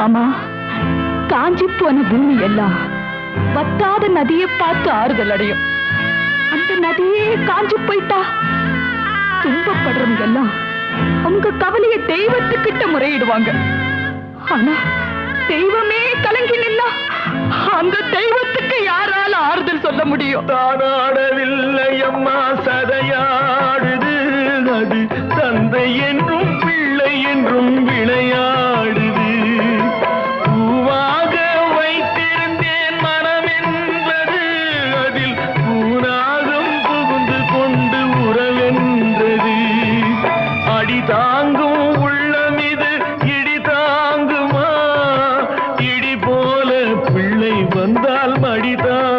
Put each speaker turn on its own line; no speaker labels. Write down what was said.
மாமா. காஞ்சி போன பூமி எல்லாம் வத்தாத நதியை பார்த்து ஆறுதல் அடையும். அந்த நதியே காஞ்சி போயிட்டா? துன்பப்படுறவங்க எல்லாம் அவங்க கவலைய தெய்வத்துக்கிட்ட முறையிடுவாங்க. ஆனா தெய்வமே கலங்கி நின்னா அந்த தெய்வத்துக்கு யாரால ஆறுதல் சொல்ல முடியும்?
தானாடவில்லை அம்மா சதையாடுது அது தந்தை தாங்கும் உள்ளம் இது இடி தாங்குமா? இடி போல பிள்ளை வந்தால் மடிதான்